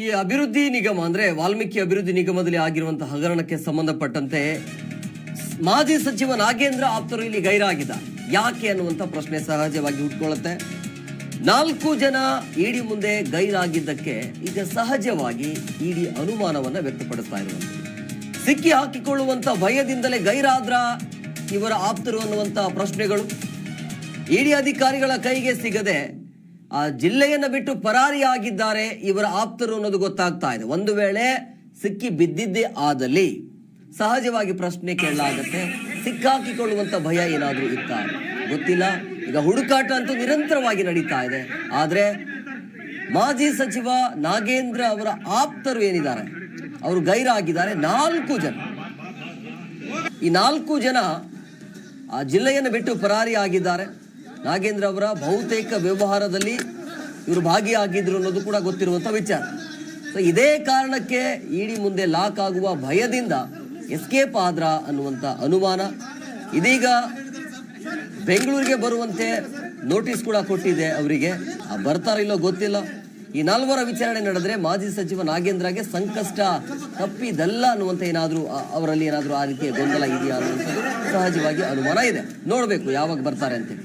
ಈ ಅಭಿವೃದ್ಧಿ ನಿಗಮ ಅಂದ್ರೆ ವಾಲ್ಮೀಕಿ ಅಭಿವೃದ್ಧಿ ನಿಗಮದಲ್ಲಿ ಆಗಿರುವಂತಹ ಹಗರಣಕ್ಕೆ ಸಂಬಂಧಪಟ್ಟಂತೆ ಮಾಜಿ ಸಚಿವ ನಾಗೇಂದ್ರ ಆಪ್ತರು ಇಲ್ಲಿ ಗೈರಾಗಿದ್ದಾರೆ. ಯಾಕೆ ಅನ್ನುವಂಥ ಪ್ರಶ್ನೆ ಸಹಜವಾಗಿ ಹುಟ್ಕೊಳ್ಳುತ್ತೆ ನಾಲ್ಕು ಜನ ಇಡಿ ಮುಂದೆ ಗೈರಾಗಿದ್ದಕ್ಕೆ ಈಗ ಸಹಜವಾಗಿ ಇಡಿ ಅನುಮಾನವನ್ನ ವ್ಯಕ್ತಪಡಿಸ್ತಾ ಇರುವಂತ ಸಿಕ್ಕಿ ಹಾಕಿಕೊಳ್ಳುವಂತ ಭಯದಿಂದಲೇ ಗೈರಾದ್ರ ಇವರ ಆಪ್ತರು ಅನ್ನುವಂತ ಪ್ರಶ್ನೆಗಳು. ಇಡಿ ಅಧಿಕಾರಿಗಳ ಕೈಗೆ ಸಿಗದೆ ಆ ಜಿಲ್ಲೆಯನ್ನು ಬಿಟ್ಟು ಪರಾರಿಯಾಗಿದ್ದಾರೆ ಇವರ ಆಪ್ತರು ಅನ್ನೋದು ಗೊತ್ತಾಗ್ತಾ ಇದೆ. ಒಂದು ವೇಳೆ ಸಿಕ್ಕಿ ಬಿದ್ದಿದ್ದೇ ಆದಲ್ಲಿ ಸಹಜವಾಗಿ ಪ್ರಶ್ನೆ ಕೇಳಲಾಗತ್ತೆ. ಸಿಕ್ಕಾಕಿಕೊಳ್ಳುವಂತ ಭಯ ಏನಾದರೂ ಇತ್ತ? ಗೊತ್ತಿಲ್ಲ. ಈಗ ಹುಡುಕಾಟ ಅಂತೂ ನಿರಂತರವಾಗಿ ನಡೀತಾ ಇದೆ. ಆದರೆ ಮಾಜಿ ಸಚಿವ ನಾಗೇಂದ್ರ ಅವರ ಆಪ್ತರು ಏನಿದ್ದಾರೆ? ಅವರು ಗೈರಾಗಿದ್ದಾರೆ ನಾಲ್ಕು ಜನ. ಈ ನಾಲ್ಕು ಜನ ಆ ಜಿಲ್ಲೆಯನ್ನು ಬಿಟ್ಟು ಪರಾರಿಯಾಗಿದ್ದಾರೆ. ನಾಗೇಂದ್ರ ಅವರ ಬಹುತೇಕ ವ್ಯವಹಾರದಲ್ಲಿ ಇವರು ಭಾಗಿಯಾಗಿದ್ರು ಅನ್ನೋದು ಕೂಡ ಗೊತ್ತಿರುವಂಥ ವಿಚಾರ. ಸೊ ಇದೇ ಕಾರಣಕ್ಕೆ ಇಡಿ ಮುಂದೆ ಲಾಕ್ ಆಗುವ ಭಯದಿಂದ ಎಸ್ಕೇಪ್ ಆದ್ರ ಅನ್ನುವಂಥ ಅನುಮಾನ. ಇದೀಗ ಬೆಂಗಳೂರಿಗೆ ಬರುವಂತೆ ನೋಟಿಸ್ ಕೂಡ ಕೊಟ್ಟಿದೆ ಅವರಿಗೆ. ಬರ್ತಾರ ಇಲ್ಲೋ ಗೊತ್ತಿಲ್ಲ. ಈ ನಾಲ್ವರ ವಿಚಾರಣೆ ನಡೆದ್ರೆ ಮಾಜಿ ಸಚಿವ ನಾಗೇಂದ್ರಗೆ ಸಂಕಷ್ಟ ತಪ್ಪಿದಲ್ಲ ಅನ್ನುವಂತ ಏನಾದರೂ ಅವರಲ್ಲಿ ಏನಾದರೂ ಆ ರೀತಿಯ ಗೊಂದಲ ಇದೆಯಾ ಅನ್ನುವಂಥದ್ದು ಸಹಜವಾಗಿ ಅನುಮಾನ ಇದೆ. ನೋಡಬೇಕು ಯಾವಾಗ ಬರ್ತಾರೆ ಅಂತೇಳಿ